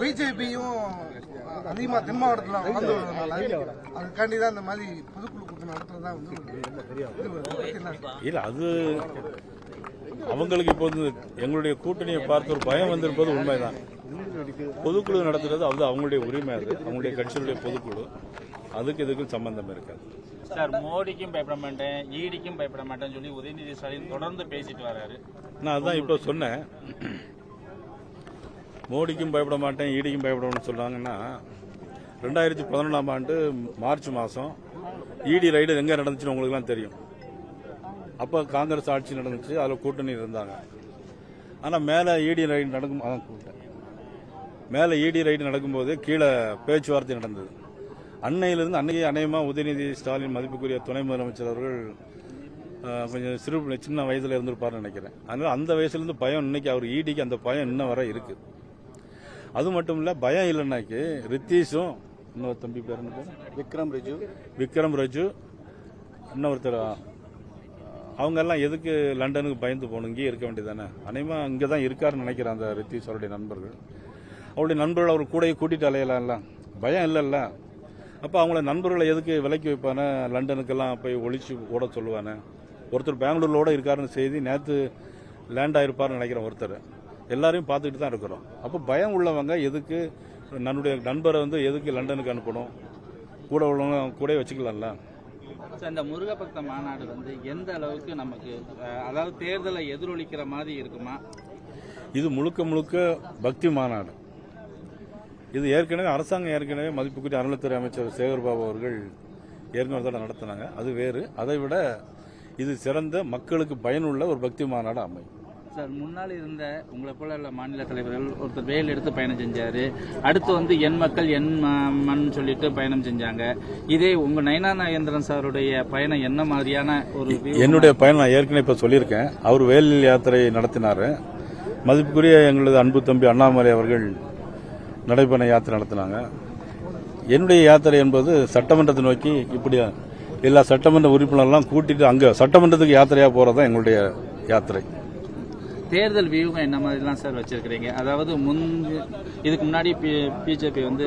பிஜேபியும் அதிகமாக தென் மாவட்டத்தில் வளர்ந்து அதுக்காண்டி தான் இந்த மாதிரி பொதுக்குழு கூட்டம் நடத்துறதா வந்து? இல்ல அது அவங்களுக்கு இப்போ வந்து எங்களுடைய கூட்டணியை பார்த்து ஒரு பயம் வந்திருப்பது உண்மைதான். பொதுக்குழு நடத்துறது அது அவங்களுடைய உரிமை அது. அவங்களுடைய கட்சியுடைய பொதுக்குழு. அதுக்கு இதுக்கும் சம்பந்தம் இருக்காது. சார் மோடிக்கும் பயப்பட மாட்டேன் ஈடிக்கும் பயப்பட மாட்டேன்னு சொல்லி உதயநிதி ஸ்டாலின் தொடர்ந்து பேசிட்டு வராரு. நான் அதான் இப்போ சொன்னேன். மோடிக்கும் பயப்பட மாட்டேன் ஈடிக்கும் பயப்படணும்னு சொன்னாங்கன்னா ரெண்டாயிரத்தி பதினொன்றாம் ஆண்டு மார்ச் மாதம் இடி ரைடு எங்கே நடந்துச்சுன்னு உங்களுக்குலாம் தெரியும். அப்போ காங்கிரஸ் ஆட்சி நடந்துச்சு அதில் கூட்டணி இருந்தாங்க. ஆனால் மேலே இடி ரைடு நடக்கும் அதான் கூப்பிட்டேன் மேலே இடி ரைடு நடக்கும்போது கீழே பேச்சுவார்த்தை நடந்தது. அன்னையிலிருந்து அன்னைக்கு அநேகமாக உதயநிதி ஸ்டாலின் மதிப்புக்குரிய துணை முதலமைச்சர் அவர்கள் கொஞ்சம் சிறு சின்ன வயதில் இருந்திருப்பார்னு நினைக்கிறேன். அதனால அந்த வயசுலேருந்து பயம் இன்னைக்கு அவர் ஈடிக்கு அந்த பயம் இன்னும் வரை இருக்குது அது மட்டும் இல்லை பயம் இல்லைன்னாக்கி ரித்தீஷும் இன்னொரு தம்பி பேர் விக்ரம் ரிஜு. விக்ரம் ரஜு. இன்னொருத்தர் அவங்க எல்லாம் எதுக்கு லண்டனுக்கு பயந்து போகணும்? இங்கேயே இருக்க வேண்டியதானே அநேகமா இங்கே தான் இருக்காருன்னு நினைக்கிறேன் அந்த ரித்தீஷ் அவருடைய நண்பர்கள். அவருடைய நண்பர்கள் அவர் கூடயே கூட்டிட்டு அலையலாம்ல பயம் இல்லைல்ல. அப்போ அவங்கள நண்பர்களை எதுக்கு விலக்கி வைப்பானே? லண்டனுக்கெல்லாம் போய் ஒழிச்சு ஓட சொல்லுவானே? ஒருத்தர் பெங்களூர்லோட இருக்காருன்னு செய்தி நேற்று லேண்ட் ஆயிருப்பாருன்னு நினைக்கிறேன் ஒருத்தர். எல்லாரையும் பார்த்துக்கிட்டு தான் இருக்கிறோம். அப்போ பயம் உள்ளவங்க எதுக்கு நம்முடைய நண்பரை வந்து எதுக்கு லண்டனுக்கு அனுப்பணும்? கூட உள்ளவங்க கூட வச்சுக்கலாம்ல. இந்த முருகபக்த மாநாடு வந்து எந்த அளவுக்கு நமக்கு அதாவது தேர்தலை எதிரொலிக்கிற மாதிரி இருக்குமா? இது முழுக்க முழுக்க பக்தி மாநாடு. இது ஏற்கனவே அரசாங்கம் ஏற்கனவே மதிப்புக்குரிய அறநிலைத்துறை அமைச்சர் சேகர்பாபு அவர்கள் ஏற்கனவே தடவை நடத்தினாங்க. அது வேறு. அதை விட இது சிறந்த மக்களுக்கு பயனுள்ள ஒரு பக்தி மாநாடு அமையும். சார் முன்னால் இருந்த உங்களை போல உள்ள மாநில தலைவர்கள் ஒருத்தர் வேல் எடுத்து பயணம் செஞ்சாரு. அடுத்து வந்து என் மக்கள் என் மண் சொல்லிட்டு பயணம் செஞ்சாங்க. இதே உங்க நயனா நாகேந்திரன் சாருடைய பயணம் என்ன மாதிரியான ஒரு? என்னுடைய பயணம் நான் ஏற்கனவே இப்போ சொல்லியிருக்கேன். அவர் வேல் யாத்திரை நடத்தினார். மதிப்புக்குரிய எங்களது அன்பு தம்பி அண்ணாமலை அவர்கள் நடைபயண யாத்திரை நடத்தினாங்க. என்னுடைய யாத்திரை என்பது சட்டமன்றத்தை நோக்கி இப்படி எல்லா சட்டமன்ற உறுப்பினர்லாம் கூட்டிட்டு அங்கே சட்டமன்றத்துக்கு யாத்திரையாக போகிறது தான் எங்களுடைய யாத்திரை. தேர்தல் வியூகம் என்ன மாதிரிலாம் சார் வச்சிருக்கிறீங்க? அதாவது முன் இதுக்கு முன்னாடி பிஜேபி வந்து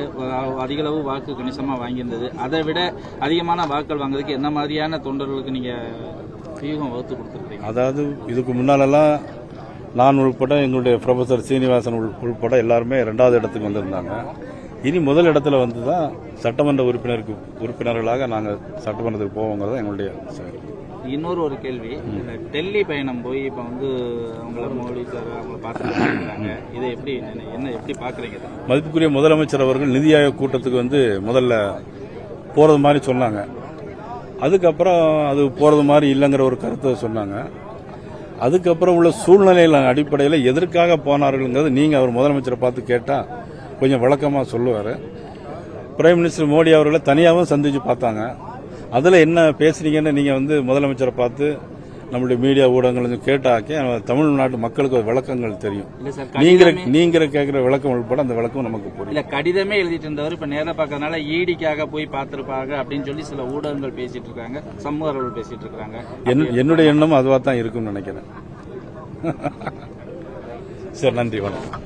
அதிகளவு வாக்கு கணிசமாக வாங்கியிருந்தது. அதை விட அதிகமான வாக்கள் வாங்குறதுக்கு என்ன மாதிரியான தொண்டர்களுக்கு நீங்க வியூகம் வகுத்து கொடுத்துருக்கீங்க அதாவது இதுக்கு முன்னாலெல்லாம் நான் உள்பட எங்களுடைய ப்ரொஃபசர் சீனிவாசன் உள்- உள்பட எல்லாருமே ரெண்டாவது இடத்துக்கு வந்திருந்தாங்க. இனி முதல் இடத்துல வந்து தான் சட்டமன்ற உறுப்பினருக்கு உறுப்பினர்களாக நாங்கள் சட்டமன்றத்துக்கு போவோங்கிறது எங்களுடைய இன்னொரு ஒரு கேள்வி. இந்த டெல்லி பயணம் போய் இப்போ வந்து அவங்கள மோடி சார் அவங்கள பார்த்துருக்காங்க இதை எப்படி என்ன- எப்படி பார்க்குறீங்க? மதிப்புக்குரிய முதலமைச்சர் அவர்கள் நிதி ஆயோக் கூட்டத்துக்கு வந்து முதல்ல போகிறது மாதிரி சொன்னாங்க. அதுக்கப்புறம் அது போகிறது மாதிரி இல்லைங்கிற ஒரு கருத்தை சொன்னாங்க. அதுக்கப்புறம் உள்ள சூழ்நிலையில் அடிப்படையில் எதற்காக போனார்கள்ங்கிறது நீங்கள் அவர் முதலமைச்சரை பார்த்து கேட்டால் கொஞ்சம் விளக்கமாக சொல்லுவார். பிரைம் மினிஸ்டர் மோடி அவர்களை தனியாகவும் சந்தித்து பார்த்தாங்க. அதில் என்ன பேசுறீங்கன்னு நீங்க வந்து முதலமைச்சரை பார்த்து நம்மளுடைய மீடியா ஊடகங்கள் கேட்டாக்கி தமிழ்நாட்டு மக்களுக்கு விளக்கங்கள் தெரியும். நீங்க நீங்க கேட்கிற விளக்கம் உள்பட அந்த விளக்கம் நமக்கு புரியும். இல்ல கடிதமே எழுதிட்டு இருந்தவர் இப்ப நேரா பார்க்கறதுனால ஈடிக்காக போய் பார்த்திருப்பாங்க அப்படின்னு சொல்லி சில ஊடகங்கள் பேசிட்டு இருக்காங்க சமூகர்கள் பேசிட்டு இருக்காங்க. என்- என்னுடைய எண்ணம் அதுவாக தான் இருக்கும்னு நினைக்கிறேன். சரி நன்றி வணக்கம்.